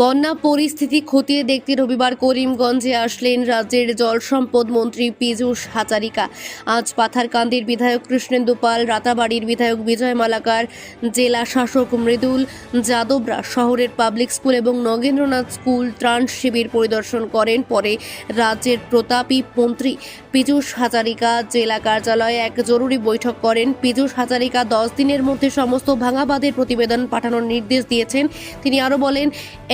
বন্যা পরিস্থিতি খতিয়ে দেখতে রবিবার করিমগঞ্জে আসলেন রাজ্যের জল সম্পদ মন্ত্রী পীযূষ হাজারিকা আজ পাথারকান্দির বিধায়ক কৃষ্ণেন্দু পাল, রাতাবাড়ির বিধায়ক বিজয় মালাকার, জেলা শাসক মৃদুল যাদবরা শহরের পাবলিক স্কুল এবং নগেন্দ্রনাথ স্কুল ত্রাণ শিবির পরিদর্শন করেন। পরে রাজ্যের প্রতাপী মন্ত্রী পীযূষ হাজারিকা জেলা কার্যালয়ে এক জরুরি বৈঠক করেন। পীযূষ হাজারিকা দশ দিনের মধ্যে সমস্ত ভাঙাবাদের প্রতিবেদন পাঠানোর নির্দেশ দিয়েছেন। তিনি আরও বলেন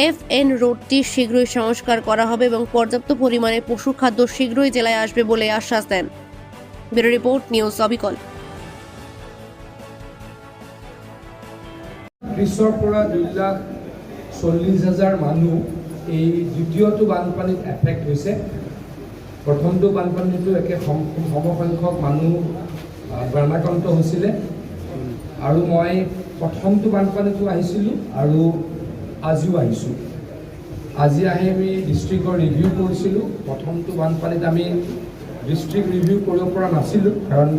এফ এন রোডটি শীঘ্রই সংস্কার করা হবে এবং পর্যাপ্ত পরিমাণে পশু খাদ্য শীঘ্রই জেলায় আসবে বলে আশ্বাস দেন। ব্যুরো রিপোর্ট নিউজ অবিকল। বিছৰ পৰা দুই লাখ চল্লিছ হাজাৰ মানুহ এই দ্বিতীয়টো বানপানীত এফেক্ট হৈছে। প্ৰথমটো বানপানীটো একে সমসংখ্যক মানুহ আহ, বানাক্ৰান্ত হৈছিলে। আৰু মই প্ৰথমটো বানপানীতো আহিছিলোঁ আৰু আজিও আহিছোঁ। আজি আহি আমি ডিষ্ট্ৰিক্টৰ ৰিভিউ কৰিছিলোঁ। প্ৰথমটো বানপানীত আমি ডিষ্ট্ৰিক্ট ৰিভিউ কৰিব পৰা নাছিলোঁ, কাৰণ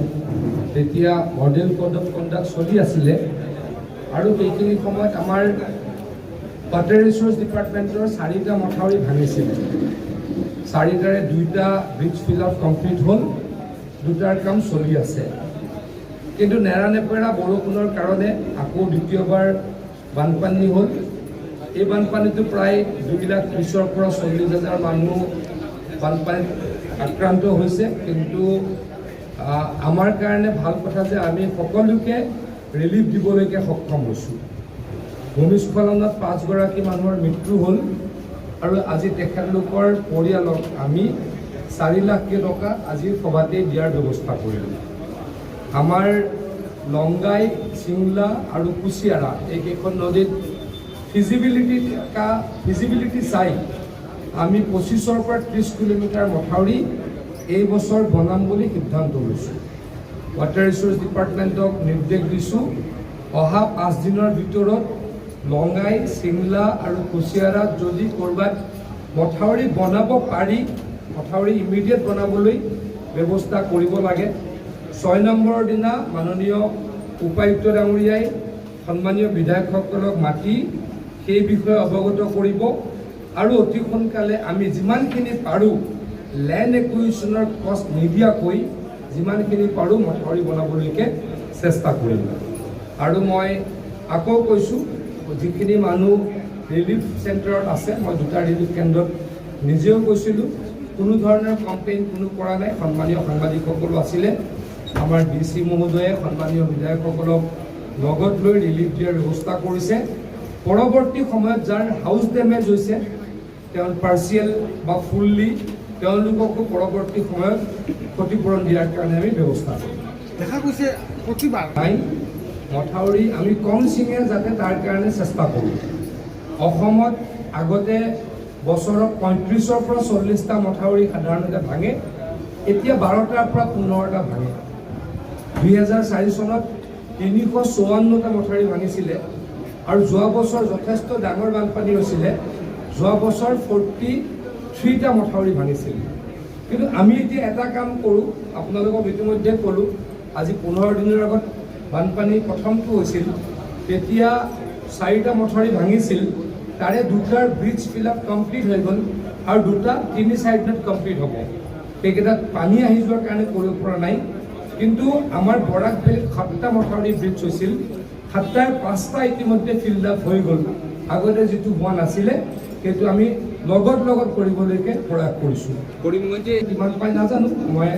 তেতিয়া মডেল কোড অফ কণ্ডাক্ট চলি আছিলে। আৰু সেইখিনি সময়ত আমাৰ ৱাটাৰ ৰিচোৰ্চ ডিপাৰ্টমেণ্টৰ চাৰিটা মথাউৰি ভাঙিছিলে। চাৰিটাৰে দুইটা ব্ৰিজ ফিল আপ কমপ্লিট হ'ল, দুটাৰ কাম চলি আছে। কিন্তু নেৰানেপেৰা বৰষুণৰ কাৰণে আকৌ দ্বিতীয়বাৰ বানপানী হ'ল। এই বানপানীটো প্ৰায় দুই লাখ ত্ৰিছৰ পৰা চল্লিছ হাজাৰ মানুহ বানপানীত আক্ৰান্ত হৈছে। কিন্তু আমাৰ কাৰণে ভালো কথা যে আমি সকলোকে ৰিলিফ দিবলৈকে সক্ষম হৈছোঁ। ভূমিস্খলনত পাঁচগৰাকী মানুহৰ মৃত্যু হ'ল আৰু আজি তেখেতলোকৰ পৰিয়ালক আমি চাৰি লাখকৈ টকা আজিৰ সভাতেই দিয়াৰ ব্যৱস্থা কৰিলোঁ। আমাৰ লংগাই চিংলা আৰু কুচিয়াৰা, এইকেইখন নদীত ফিজিবিলিটি থকা ফিজিবিলিটি চাই। আমি পঁচিছৰ পৰা ত্ৰিছ কিলোমিটাৰ মথাউৰি এই বছৰ বনাম বুলি সিদ্ধান্ত লৈছোঁ। ৱাটাৰ ৰিচোৰ্চ ডিপাৰ্টমেণ্টক নিৰ্দেশ দিছোঁ অহা পাঁচদিনৰ ভিতৰত লঙাই চিংলা আৰু কুচিয়াৰাত যদি ক'ৰবাত মথাউৰি বনাব পাৰি মথাউৰি ইমিডিয়েট বনাবলৈ ব্যৱস্থা কৰিব লাগে। ছয় নম্বৰৰ দিনা মাননীয় উপায়ুক্ত ডাঙৰীয়াই সন্মানীয় বিধায়কসকলক মাতি সেই বিষয়ে অৱগত কৰিব। আৰু অতি সোনকালে আমি যিমানখিনি পাৰোঁ লেণ্ড একুইশ্যনৰ কষ্ট নিদিয়াকৈ যিমানখিনি পাৰোঁ মথাউৰি বনাবলৈকে চেষ্টা কৰিম। আৰু মই আকৌ কৈছোঁ, যিখিনি মানুহ ৰিলিফ চেণ্টাৰত আছে, মই দুটা ৰিলিফ কেন্দ্ৰত নিজেও গৈছিলোঁ। কোনো ধৰণৰ কমপ্লেইন কোনো কৰা নাই। সন্মানীয় সাংবাদিকসকলো আছিলে। আমাৰ ডি চি মহোদয়ে সন্মানীয় বিধায়কসকলক লগত লৈ ৰিলিফ দিয়াৰ ব্যৱস্থা কৰিছে। পৰৱৰ্তী সময়ত যাৰ হাউচ ডেমেজ হৈছে তেওঁ পাৰ্চিয়েল বা ফুল্লি তেওঁলোককো পৰৱৰ্তী সময়ত ক্ষতিপূৰণ দিয়াৰ কাৰণে আমি ব্যৱস্থা কৰিম দেখা গৈছে প্ৰতিবাৰ। নাই মথাউৰি আমি কম ছিঙে যাতে তাৰ কাৰণে চেষ্টা কৰোঁ। অসমত আগতে বছৰত পঁয়ত্ৰিছৰ পৰা চল্লিছটা মথাউৰি সাধাৰণতে ভাঙে এতিয়া বাৰটাৰ পৰা পোন্ধৰটা ভাঙে। দুহেজাৰ চাৰি চনত তিনিশ চৌৱান্নটা মথাউৰি ভাঙিছিলে। আৰু যোৱা বছৰ যথেষ্ট ডাঙৰ বানপানী হৈছিলে যোৱা বছৰ ফৰ্টি থ্ৰীটা মথাউৰি ভাঙিছিল। কিন্তু আমি এতিয়া এটা কাম কৰোঁ আপোনালোকক ইতিমধ্যে ক'লোঁ আজি পোন্ধৰ দিনৰ আগত বানপানী প্ৰথমটো হৈছিল। তেতিয়া চাৰিটা মথাউৰি ভাঙিছিল তাৰে দুটাৰ আপ কমপ্লিট হৈ গ'ল আৰু দুটা তিনি চাৰি দিনত কমপ্লিট হ'ব। সেইকেইটাত পানী আহি যোৱাৰ কাৰণে কৰিব পৰা নাই। কিন্তু আমাৰ বৰাক ভেলীত সাতটা মথাউৰি ব্ৰিজ হৈছিল। সাতটাৰ পাঁচটা ইতিমধ্যে ফিল্ড আপ হৈ গ'ল। আগতে যিটো হোৱা নাছিলে সেইটো আমি লগত লগত কৰিবলৈকে প্ৰয়াস কৰিছোঁ। কৰিমগঞ্জে কিমান পাই নাজানো মই